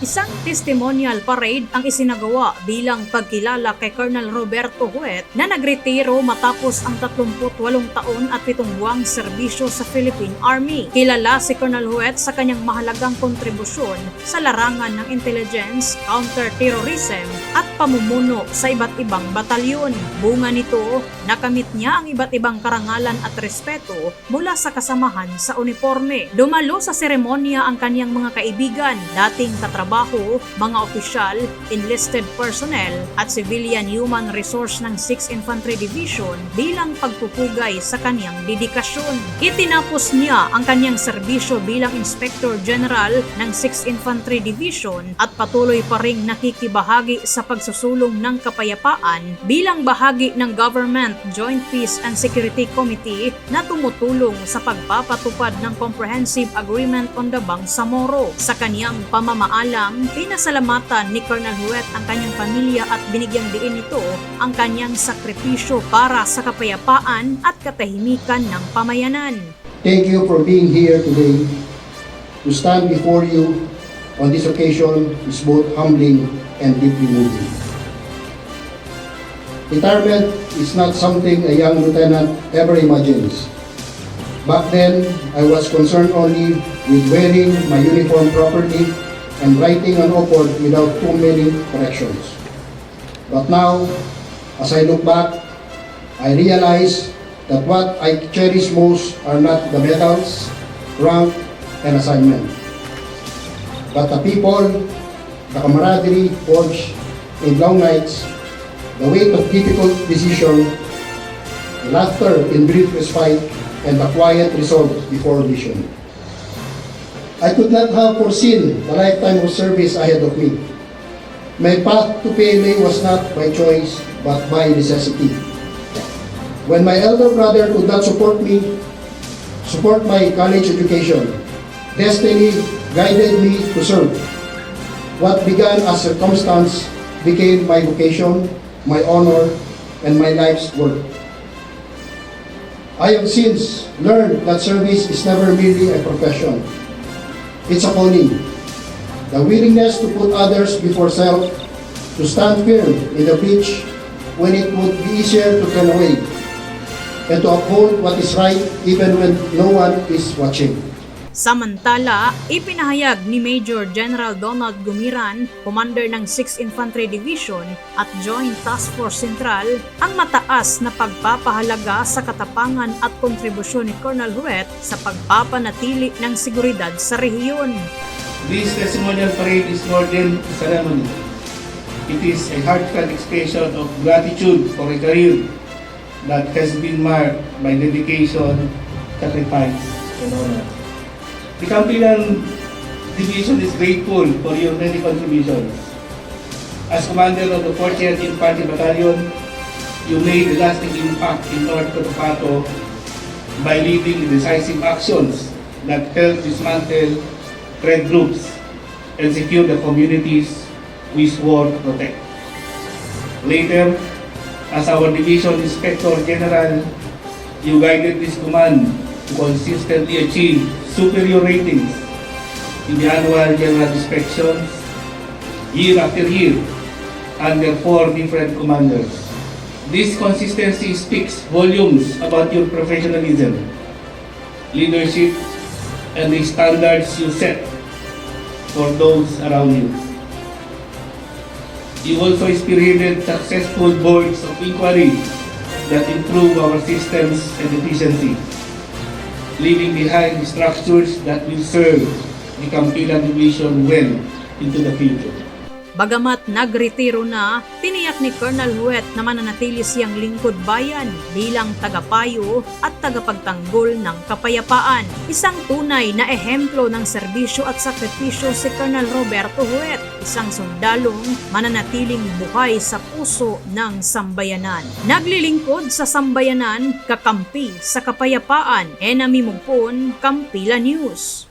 Isang testimonial parade ang isinagawa bilang pagkilala kay Colonel Roberto Huet na nagretiro matapos ang 38 taon at 7 buwang serbisyo sa Philippine Army. Kilala si Colonel Huet sa kanyang mahalagang kontribusyon sa larangan ng intelligence, counter-terrorism at pamumuno sa iba't ibang batalyon. Bunga nito, nakamit niya ang iba't ibang karangalan at respeto mula sa kasamahan sa uniforme. Dumalo sa seremonya ang kanyang mga kaibigan, dating katrabaho, mga opisyal, enlisted personnel at civilian human resource ng 6th Infantry Division bilang pagpupugay sa kanyang dedikasyon. Itinapos niya ang kanyang serbisyo bilang Inspector General ng 6th Infantry Division at patuloy pa ring nakikibahagi sa pagsusulong ng kapayapaan bilang bahagi ng Government Joint Peace and Security Committee na tumutulong sa pagpapatupad ng Comprehensive Agreement on the Bangsamoro. Sa kanyang pamamaalam, pinasalamatan ni Colonel Huet ang kanyang pamilya at binigyang diin ito ang kanyang sakripisyo para sa kapayapaan at katahimikan ng pamayanan. Thank you for being here today. To stand before you on this occasion is both humbling and deeply moving. Retirement is not something a young lieutenant ever imagines. Back then, I was concerned only with wearing my uniform properly and writing an award without too many corrections. But now, as I look back, I realize that what I cherish most are not the medals, rank, and assignment, but the people, the camaraderie forged in long nights, the weight of difficult decision, the laughter in brief respite, and the quiet resolve before vision. I could not have foreseen the lifetime of service ahead of me. My path to PMA was not by choice, but by necessity. When my elder brother could not support me, support my college education, destiny guided me to serve. What began as circumstance became my vocation, my honor, and my life's work. I have since learned that service is never merely a profession. It's a calling. The willingness to put others before self, to stand firm in the breach when it would be easier to turn away, and to uphold what is right even when no one is watching. Samantala, ipinahayag ni Major General Donald Gumiran, commander ng 6th Infantry Division at Joint Task Force Central, ang mataas na pagpapahalaga sa katapangan at kontribusyon ni Colonel Huet sa pagpapanatili ng seguridad sa rehiyon. This testimonial parade is more than a ceremony. It is a heartfelt expression of gratitude for a career that has been marked by dedication, sacrifice, and honor. The Campilan Division is grateful for your many contributions. As commander of the 40th Infantry Battalion, you made a lasting impact in North Cotabato by leading decisive actions that helped dismantle threat groups and secure the communities we swore to protect. Later, as our division inspector general, you guided this command to consistently achieve superior ratings in the annual general inspections year after year under four different commanders. This consistency speaks volumes about your professionalism, leadership, and the standards you set for those around you. You also spearheaded successful boards of inquiry that improve our systems and efficiency, leaving behind structures that will serve the Campilan Division well into the future. Bagamat nagretiro na, tiniyak ni Colonel Huet na mananatili siyang lingkod bayan bilang tagapayo at tagapagtanggol ng kapayapaan. Isang tunay na ehemplo ng serbisyo at sakripisyo si Colonel Roberto Huet, isang sundalong mananatiling buhay sa puso ng sambayanan. Naglilingkod sa sambayanan, kakampi sa kapayapaan, Enami Mugpon, Kampila News.